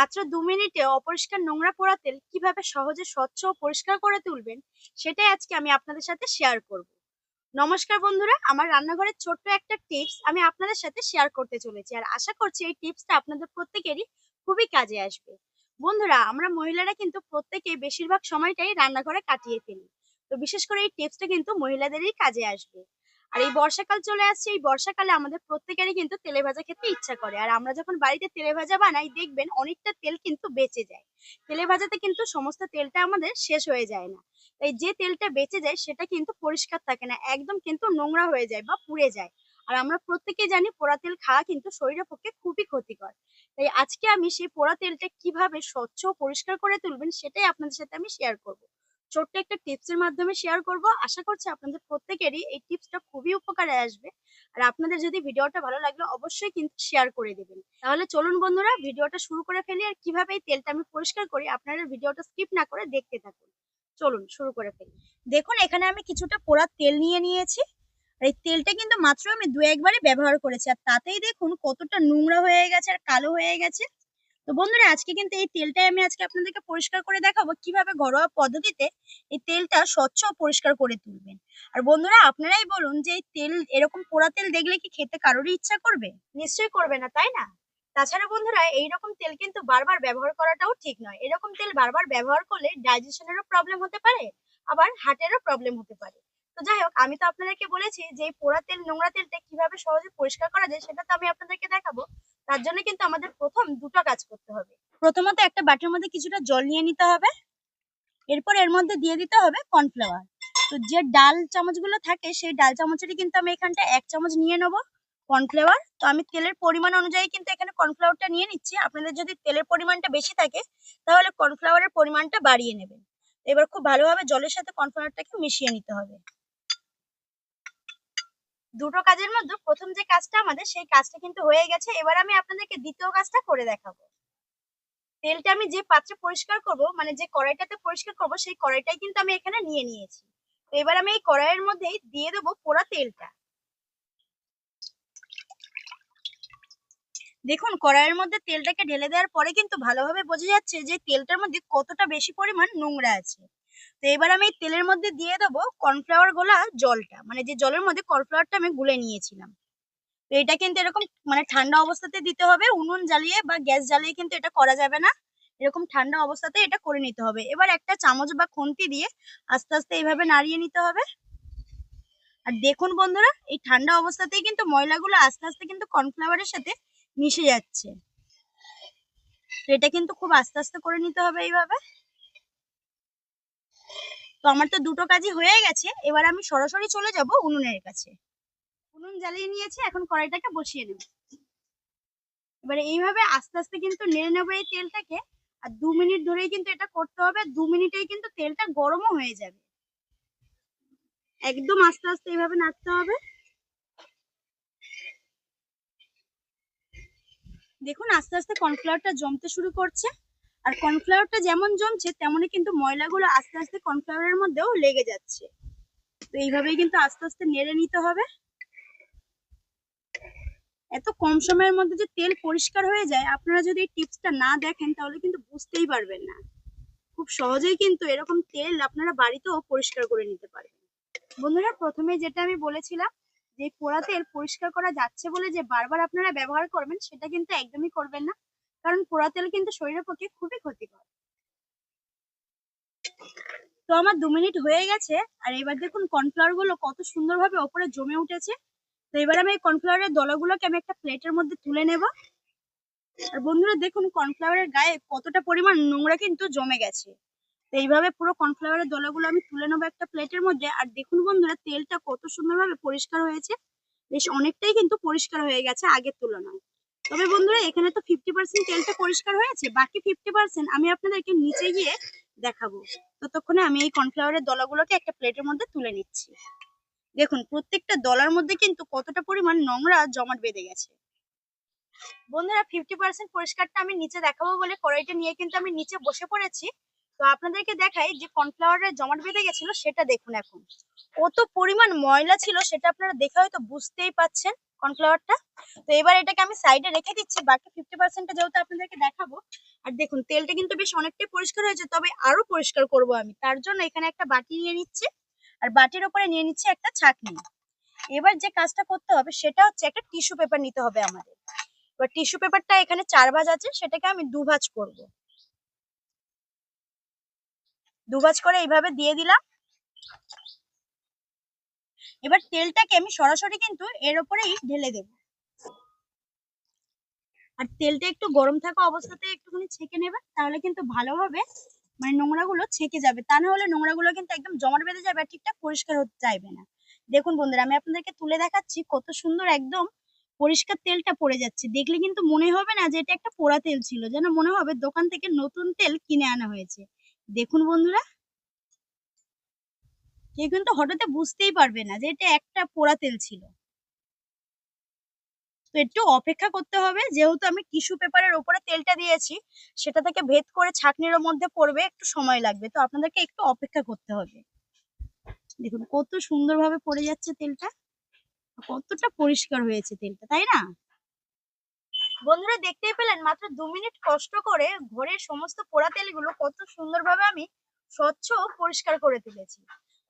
মাত্র দু মিনিটে অপরিষ্কার নোংরা পোড়া তেল কীভাবে সহজে স্বচ্ছ ও পরিষ্কার করে তুলবেন, সেটাই আজকে আমি আপনাদের সাথে শেয়ার করব। নমস্কার বন্ধুরা, আমার রান্নাঘরের ছোট্ট একটা টিপস আমি আপনাদের সাথে শেয়ার করতে চলেছি আর আশা করছি এই টিপসটা আপনাদের প্রত্যেকেরই খুবই কাজে আসবে। বন্ধুরা, আমরা মহিলারা কিন্তু প্রত্যেকেই বেশিরভাগ সময়টাই রান্নাঘরে কাটিয়ে ফেলি। তো বিশেষ করে এই টিপসটা কিন্তু মহিলাদেরই কাজে আসবে। আর এই বর্ষাকাল চলে আসছে, এই বর্ষাকালে আমাদের প্রত্যেকেরই কিন্তু তেলে ভাজা খেতে ইচ্ছা করে। আর আমরা যখন বাড়িতে তেলে ভাজা বানাই, দেখবেন অনেকটা তেল কিন্তু বেঁচে যায়। তেলে ভাজাতে কিন্তু সমস্ত তেলটা আমাদের শেষ হয়ে যায় না। তাই যে তেলটা বেঁচে যায়, সেটা কিন্তু পরিষ্কার থাকে না। একদম কিন্তু নোংরা হয়ে যায় বা পুড়ে যায়। আর আমরা প্রত্যেকে জানি, পোড়া তেল খাওয়া কিন্তু শরীরের পক্ষে খুবই ক্ষতিকর। তাই আজকে আমি সেই পোড়া তেলটা কীভাবে স্বচ্ছ পরিষ্কার করে তুলবেন, সেটাই আপনাদের সাথে আমি শেয়ার করব। ছোট্ট একটা টিপসের মাধ্যমে শেয়ার করব। আশা করছি আপনাদের প্রত্যেকেরই এই টিপসটা খুবই উপকারে আসবে। আর আপনাদের যদি ভিডিওটা ভালো লাগল, অবশ্যই কিন্তু শেয়ার করে দেবেন। তাহলে চলুন বন্ধুরা, ভিডিওটা শুরু করে ফেলি আর কীভাবে এই তেলটা আমি পরিষ্কার করি, আপনারা ভিডিওটা স্কিপ না করে দেখতে থাকুন। চলুন, শুরু করে ফেলি। দেখুন, এখানে আমি কিছুটা পোড়া তেল নিয়ে নিয়েছি। আর এই তেলটা কিন্তু মাত্র আমি দু একবারে ব্যবহার করেছি। আর তাতেই দেখুন কতটা নোংরা হয়ে গেছে আর কালো হয়ে গেছে। তো বন্ধুরা, আজকে কিন্তু এই তেলটাই আমি আজকে আপনাদেরকে পরিষ্কার করে দেখাবো কীভাবে ঘরোয়া পদ্ধতিতে এই তেলটা স্বচ্ছ পরিষ্কার করে তুলবেন। আর বন্ধুরা, আপনারাই বলুন যে এই তেল, এরকম পোড়া তেল দেখলে কি খেতে কারোরই ইচ্ছা করবে? নিশ্চয়ই করবে না, তাই না? তাছাড়া বন্ধুরা, এইরকম তেল কিন্তু বারবার ব্যবহার করাটাও ঠিক নয়। এরকম তেল বারবার ব্যবহার করলে ডাইজেশনেরও প্রবলেম হতে পারে, আবার হার্টেরও প্রবলেম হতে পারে। তো যাই হোক, আমি তো আপনাদেরকে বলেছি যে পোড়া তেল, নোংরা তেলটা কীভাবে সহজে পরিষ্কার করা যায় সেটা তো আমি আপনাদেরকে দেখাবো। তার জন্য কিন্তু আমাদের প্রথম দুটো কাজ করতে হবে। প্রথমত একটা বাটির মধ্যে কিছুটা জল নিয়ে নিতে হবে। এরপর এর মধ্যে দিয়ে দিতে হবে কর্নফ্লাওয়ার। তো যে ডাল চামচগুলো থাকে, সেই ডাল চামচেরই কিন্তু আমি এখানটা এক চামচ নিয়ে নেব কর্নফ্লাওয়ার। তো আমি তেলের পরিমাণ অনুযায়ী কিন্তু এখানে কর্নফ্লাওয়ারটা নিয়ে নিচ্ছি। আপনাদের যদি তেলের পরিমাণটা বেশি থাকে, তাহলে কর্নফ্লাওয়ারের পরিমাণটা বাড়িয়ে নেবেন। এবার খুব ভালোভাবে জলের সাথে কর্নফ্লাওয়ারটাকে মিশিয়ে নিতে হবে। দুটো কাজের মধ্যে প্রথম যে কাজটা আমাদের, সেই কাজটা কিন্তু হয়ে গেছে। এবার আমি আপনাদেরকে দ্বিতীয় কাজটা করে দেখাবো। তেলটা আমি যে পাত্রে পরিষ্কার করব মানে যে কড়াইটাতে পরিষ্কার করব, সেই কড়াইটাই কিন্তু আমি এখানে নিয়ে নিয়েছি। তো এবার আমি এই কড়াইয়ের মধ্যেই দিয়ে দেবো পোড়া তেলটা। দেখুন, কড়াইয়ের মধ্যে তেলটাকে ঢেলে দেওয়ার পরে কিন্তু ভালোভাবে বোঝা যাচ্ছে যে তেলটার মধ্যে কতটা বেশি পরিমাণ নোংরা আছে। তো এবার আমি তেলের মধ্যে দিয়ে দেবো কর্নফ্লাওয়ার গোলা জলটা। মানে যে জলের মধ্যে কর্নফ্লাওয়ারটা আমি গুলে নিয়েছিলাম। তো এটা কিন্তু এরকম মানে ঠান্ডা অবস্থাতে দিতে হবে, উনুন জ্বালিয়ে বা গ্যাস জ্বালিয়ে কিন্তু এটা করা যাবে না। এরকম ঠান্ডা অবস্থাতে এটা করে নিতে হবে। এবার একটা চামচ বা খুন্তি দিয়ে আস্তে আস্তে এইভাবে নাড়িয়ে নিতে হবে। আর দেখুন বন্ধুরা, এই ঠান্ডা অবস্থাতেই কিন্তু ময়লাগুলো আস্তে আস্তে কিন্তু কর্নফ্লাওয়ারের সাথে মিশে যাচ্ছে। এটা কিন্তু খুব আস্তে আস্তে করে নিতে হবে এইভাবে। তো আমার তো দুটো কাজই হয়ে গেছে। এবার আমি সরাসরি চলে যাব উনুনের কাছে। উনুন জ্বালিয়ে নিয়েছি, এখন কড়াইটাকে বসিয়ে নেব এবারে এইভাবে আস্তে আস্তে কিন্তু নেড়ে নেব এই তেলটাকে। আর দু মিনিট ধরেই কিন্তু এটা করতে হবে, দু মিনিটেই কিন্তু তেলটা গরমও হয়ে যাবে। একদম আস্তে আস্তে এইভাবে নাড়তে হবে। দেখুন, আস্তে আস্তে কর্নফ্লাওয়ারটা জমতে শুরু করছে। আর কর্নফ্লাওয়ারটা যেমন জমছে, তেমনই কিন্তু ময়লাগুলো আস্তে আস্তে কর্নফ্লাওয়ারের মধ্যেও লেগে যাচ্ছে। তো এইভাবেই কিন্তু আস্তে আস্তে নেড়ে নিতে হবে। এত কম সময়ের মধ্যে যে তেল পরিষ্কার হয়ে যায়, আপনারা যদি এই টিপসটা না দেখেন, তাহলে কিন্তু বুঝতেই পারবেন না। খুব সহজেই কিন্তু এরকম তেল আপনারা বাড়িতেও পরিষ্কার করে নিতে পারবেন। বন্ধুরা, প্রথমে যেটা আমি বলেছিলাম, যে পোড়া তেল পরিষ্কার করা যাচ্ছে বলে যে বারবার আপনারা ব্যবহার করবেন, সেটা কিন্তু একদমই করবেন না। কারণ পোড়া তেল কিন্তু শরীরের পক্ষে খুবই ক্ষতিকর। তো আমার দু মিনিট হয়ে গেছে, আর এবার দেখুন কর্নফ্লাওয়ারগুলো কত সুন্দরভাবে ওপরে জমে উঠেছে। তো এবার আমি এই কর্নফ্লাওয়ারের দলাগুলোকে আমি একটা প্লেটের মধ্যে তুলে নেব। আর বন্ধুরা দেখুন কর্নফ্লাওয়ারের গায়ে কতটা পরিমাণ নোংরা কিন্তু জমে গেছে। তো এইভাবে পুরো কর্নফ্লাওয়ারের দলাগুলো আমি তুলে নেব একটা প্লেটের মধ্যে। আর দেখুন বন্ধুরা তেলটা কত সুন্দরভাবে পরিষ্কার হয়েছে। বেশ অনেকটাই কিন্তু পরিষ্কার হয়ে গেছে আগের তুলনায়। তবে বন্ধুরা, এখানে তো ফিফটি পার্সেন্ট তেলটা পরিষ্কার হয়েছে, বাকি ফিফটি পার্সেন্ট আমি আপনাদেরকে নিচে গিয়ে দেখাবো। ততক্ষণে আমি এই কর্নফ্লাওয়ারের দলাগুলোকে একটা প্লেটের মধ্যে তুলে নিচ্ছি। দেখুন, প্রত্যেকটা দলার মধ্যে কিন্তু কতটা পরিমাণ নোংরা জমাট বেঁধে গেছে। বন্ধুরা ফিফটি পার্সেন্ট পরিষ্কারটা আমি নিচে দেখাবো বলে কড়াইটা নিয়ে কিন্তু আমি নিচে বসে পড়েছি। তো আপনাদেরকে দেখাই যে কর্নফ্লাওয়ারের জমাট বেঁধে গেছিল, সেটা দেখুন এখন। কত পরিমাণ ময়লা ছিল সেটা আপনারা দেখে হয়তো বুঝতেই পাচ্ছেন কর্নফ্লাওয়ারটা। তো এবার এটাকে আমি সাইডে রেখে দিচ্ছি, বাকি ফিফটি পার্সেন্টটা যেহেতু আপনাদেরকে দেখাবো। আর দেখুন, তেলটা কিন্তু বেশ অনেকটাই পরিষ্কার হয়েছে, তবে আরও পরিষ্কার করব আমি। তার জন্য এখানে একটা বাটি নিয়ে নিচ্ছি, আর বাটির ওপরে নিয়ে নিচ্ছি একটা ছাঁকনি। এবার যে কাজটা করতে হবে, সেটা হচ্ছে একটা টিস্যু পেপার নিতে হবে আমাদের। এবার টিস্যু পেপারটা এখানে চার ভাঁজ আছে, সেটাকে আমি দু ভাঁজ করব। দু ভাঁজ করে এইভাবে দিয়ে দিলাম। এবার তেলটাকে আমি সরাসরি কিন্তু এর উপরেই ঢেলে দেব। আর তেলটা একটু গরম থাকা অবস্থাতে একটুখানি ছেঁকে নেবেন তাহলে কিন্তু ভালোভাবে মানে নোংরাগুলো ছেঁকে যাবে। তা না হলে নোংরাগুলো কিন্তু একদম জমাট বেঁধে যাবে আর ঠিকঠাক পরিষ্কার হতে চাইবে না। দেখুন বন্ধুরা, আমি আপনাদেরকে তুলে দেখাচ্ছি কত সুন্দর একদম পরিষ্কার তেলটা পড়ে যাচ্ছে। দেখলে কিন্তু মনে হবে না যে এটা একটা পোড়া তেল ছিল, যেন মনে হবে দোকান থেকে নতুন তেল কিনে আনা হয়েছে। দেখুন বন্ধুরা। কিন্তু হঠাৎ বুঝতেই পারবে না যে এটা একটা পোড়া তেল ছিল। তো একটু অপেক্ষা করতে হবে, যেহেতু আমি টিস্যু পেপারের উপরে তেলটা দিয়েছি, সেটা থেকে ভেদ করে ছাঁকনির মধ্যে পড়বে, একটু সময় লাগবে। তো আপনাদেরকে একটু অপেক্ষা করতে হবে। দেখুন কত সুন্দরভাবে পড়ে যাচ্ছে তেলটা, কতটা পরিষ্কার হয়েছে তেলটা, তাই না? বন্ধুরা দেখতেই পেলেন, মাত্র দু মিনিট কষ্ট করে ঘরের সমস্ত পোড়া তেলগুলো কত সুন্দরভাবে আমি স্বচ্ছ পরিষ্কার করে তুলেছি।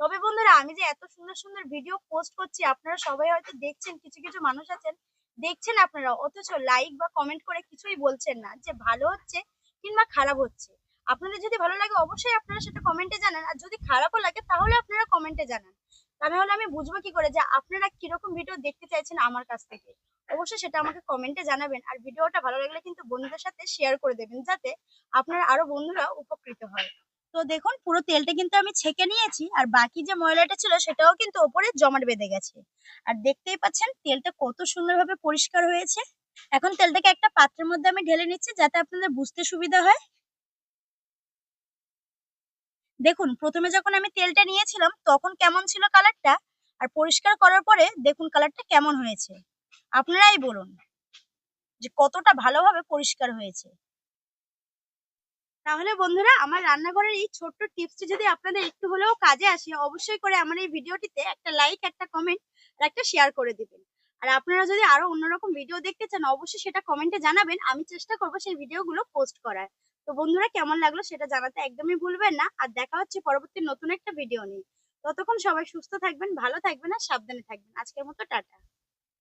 তবে বন্ধুরা, আমি যে এত সুন্দর সুন্দর ভিডিও পোস্ট করছি, আপনারা সবাই হয়তো দেখছেন, কিছু কিছু মানুষ আছেন, দেখছেন আপনারা, অথচ লাইক বা কমেন্ট করে কিছুই বলছেন না যে ভালো হচ্ছে কিংবা খারাপ হচ্ছে। আপনাদের যদি ভালো লাগে, অবশ্যই আপনারা সেটা কমেন্টে জানান, আর যদি খারাপও লাগে, তাহলে আপনারা কমেন্টে জানান। তা নাহলে আমি বুঝব কি করে যে আপনারা কীরকম ভিডিও দেখতে চাইছেন আমার কাছ থেকে। অবশ্যই সেটা আমাকে কমেন্টে জানাবেন। আর ভিডিওটা ভালো লাগলে কিন্তু বন্ধুদের সাথে শেয়ার করে দেবেন, যাতে আপনার আরও বন্ধুরা উপকৃত হয়। তো দেখুন, পুরো তেলটা কিন্তু আমি ছেঁকে নিয়েছি, আর বাকি যে ময়লাটা ছিল সেটাও কিন্তু ওপরে জমাট বেঁধে গেছে। আর দেখতেই পাচ্ছেন, তেলটা কত সুন্দরভাবে পরিষ্কার হয়েছে। এখন তেলটাকে একটা পাত্রের মধ্যে আমি ঢেলে নিচ্ছি, যাতে আপনাদের বুঝতে সুবিধা হয়। দেখুন, প্রথমে যখন আমি তেলটা নিয়েছিলাম, তখন কেমন ছিল কালারটা আর পরিষ্কার করার পরে দেখুন কালারটা কেমন হয়েছে। আপনারাই বলুন যে কতটা ভালোভাবে পরিষ্কার হয়েছে। তাহলে বন্ধুরা, আমার রান্নাঘরের এই ছোট্ট টিপসটি যদি আপনাদের একটু হলেও কাজে আসে, অবশ্যই করে আমার এই ভিডিওটিতে একটা লাইক একটা কমেন্ট আর একটা শেয়ার করে দিবেন। আর আপনারা যদি আরও অন্যরকম ভিডিও দেখতে চান, অবশ্যই সেটা কমেন্টে জানাবেন। আমি চেষ্টা করব সেই ভিডিওগুলো পোস্ট করার। তো বন্ধুরা, কেমন লাগল সেটা জানাতে একদমই ভুলবেন না। আর দেখা হচ্ছে পরবর্তী নতুন একটা ভিডিও নিয়ে। ততক্ষণ সবাই সুস্থ থাকবেন, ভালো থাকবেন আর সাবধানে থাকবেন। আজকের মতো টাটা।